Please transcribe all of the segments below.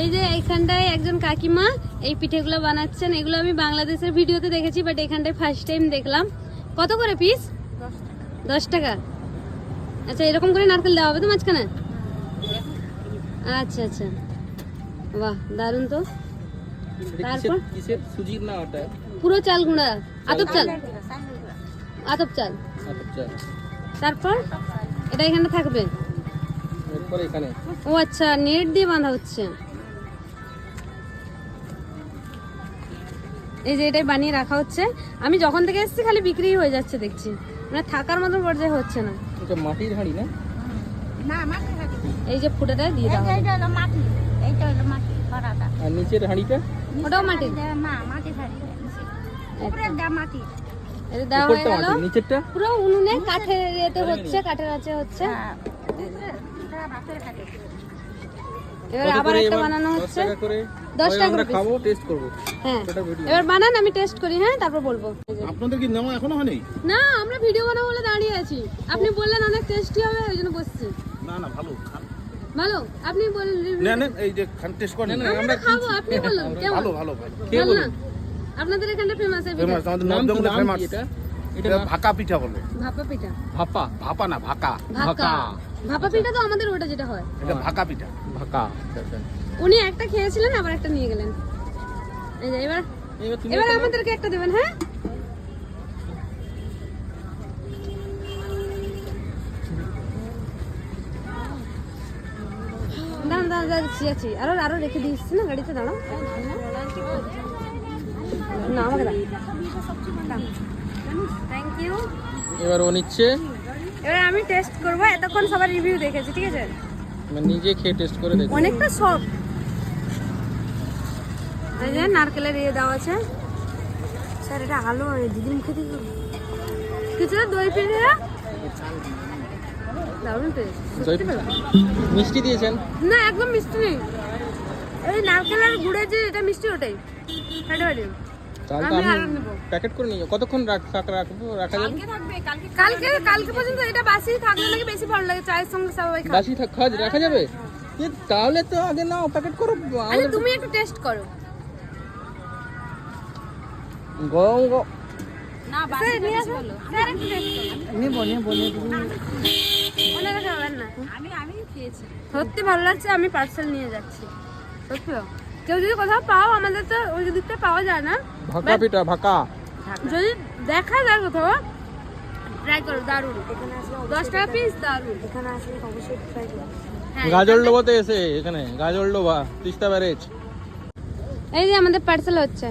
এই যে এখানটায় একজন কাকিমা এই পিঠেগুলো বানাচ্ছেন। এগুলো আমি বাংলাদেশের ভিডিওতে দেখেছি বাট এখানটায় ফার্স্ট টাইম দেখলাম। কত করে পিস দশ টাকা। আচ্ছা এরকম করে নারকেল দেওয়া হবে তো মাঝখানে? আচ্ছা আচ্ছা। বাহ দারুণ তো। তারপর? সুজির না ওটা? পুরো চাল গুঁড়া। আতপ চাল? আতপ চাল। তারপর? এটা এখানে থাকবে? এখানে। ও আচ্ছা নেট দিয়ে বাঁধা হচ্ছে। এই যে এটাই বানিয়ে রাখা হচ্ছে। আমি যখন থেকে এসেছি খালি বিক্রি হয়ে যাচ্ছে দেখছি। মানে থাকার মতন পর্যায়ে হচ্ছে না। এটা মাটির হাঁড়ি না? না মাটির হাঁড়ি। এই যে ফুটাটা দিয়ে দেওয়া হবে। আর নিচের হাঁড়িটা? ওটাও মাটি এটা দেওয়া হয়ে গেল। নিচেরটা? পুরো উনুনে কাঠের ইয়েতে হচ্ছে কাঠের আছে হচ্ছে। এবার আবার একটা বানানো হচ্ছে। টাকা করে? দশ হয় টাকা করে খাব টেস্ট করব। হ্যাঁ। এবার বানান আমি টেস্ট করি হ্যাঁ তারপর বলব। আপনাদের কি নেওয়া এখনও হয়নি? না আমরা ভিডিও বানাবো বলে দাঁড়িয়ে আছি। আপনি বললেন অনেক টেস্টি হবে ওই জন্য বসছি। না না ভালো ভালো আপনি বললেন নেন নেন, এই যে খান টেস্ট করেন। না, না, আমরা খাব আপনি বলুন কেমন? ভালো ভালো ভালো। না। বলুন আপনাদের এখানে ফেমাস এই ফেমাস পিঠা আমাদের নাম ফেমাস এটা এটা? এটা ভাকা পিঠা বলে। ভাপা পিঠা। ভাপা। ভাপা না ভাকা। ভাকা। ভাপা পিঠা তো আমাদের ওটা যেটা হয়। এটা ভাকা পিঠা ভাকা। উনি একটা খেয়েছিলেন আবার একটা নিয়ে গেলেন। এই যে এবার এবার। আমাদেরকে একটা দেবেন হ্যাঁ? দাঁড়ান দাঁড়ান দাঁড়ান আছি আরও আরও রেখে দিয়েছি না গাড়িতে দাঁড়াও। না আমাকে দাও। থ্যাংক ইউ এবার ও নিচ্ছে। এবার আমি টেস্ট করব এতক্ষণ সবার রিভিউ দেখেছি ঠিক আছে? এবার নিজে খেয়ে টেস্ট করে দেখো। অনেকটা সব এই যে নারকেলের ইয়ে দেওয়া আছে। স্যার এটা আলো দিদি মুখে দিয়ে কিছুটা দই পিঠে দারুণ টেস্ট মিষ্টি দিয়েছেন? না একদম মিষ্টি নেই। এই নারকেলের গুড়ের যে এটা মিষ্টি ওটাই। ফাটাফাটি তাহলে তো আমি আরও। প্যাকেট করে নিয়ে কতক্ষণ রাখ- রাখ- রাখব? রাখা যাবে? কালকে কালকে পর্যন্ত এটা বাসি থাকলে নাকি বেশি ভালো লাগে? চায়ের সঙ্গে সবাই খায় বাসি থাক খাওয়া রাখা যাবে? এ, তাহলে তো আগে নাও প্যাকেট করো। আচ্ছা আমাদের তুমি একটু টেস্ট করো। গরম গ- না বাসি নিয়ে আসো। স্যার একটু টেস্ট করো। নেব নেব নেব। রাখা না। আমি আমি খেয়েছি। সত্যি ভালো লাগছে আমি পার্সেল নিয়ে যাচ্ছি। সত্যি। কেউ যদি কোথাও পাও আমাদের তো ওই দিকটা পাওয়া যায় না। ভাকা পিঠা ভাকা। যদি দেখা যায় কোথাও ট্রাই করো দারুণ। দশ টাকা পিস দারুণ। এখানে আসলে অবশ্যই ট্রাই করো। হ্যাঁ, গাজল ডোবাতে এসে এখানে। গাজল ডোবা তিস্তা ব্যারেজ। এই যে আমাদের পার্সেল হচ্ছে।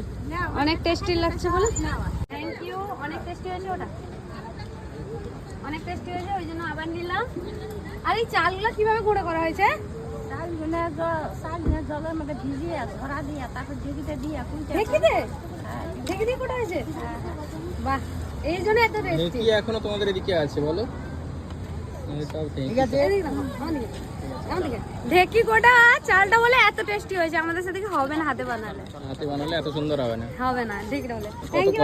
অনেক টেস্টি লাগছে বলে। থ্যাংক ইউ অনেক টেস্টি হয়েছে ওটা। অনেক টেস্টি হয়েছে ওই জন্য আবার নিলাম। আর এই চালগুলো কীভাবে গুঁড়ো করা হয়েছে? ঢেকি দিয়ে কোটা হয়েছে বাহ এই জন্য এত টেস্টি এখনও তোমাদের এদিকে আছে বলো? ঠিক আছে ঢেকি কোটা চালটা বলে এত টেস্টি হয়েছে আমাদের সাথে কি হবে না হাতে বানালে। হাতে বানালে এত সুন্দর হবে না। হবে না বলে। Thank you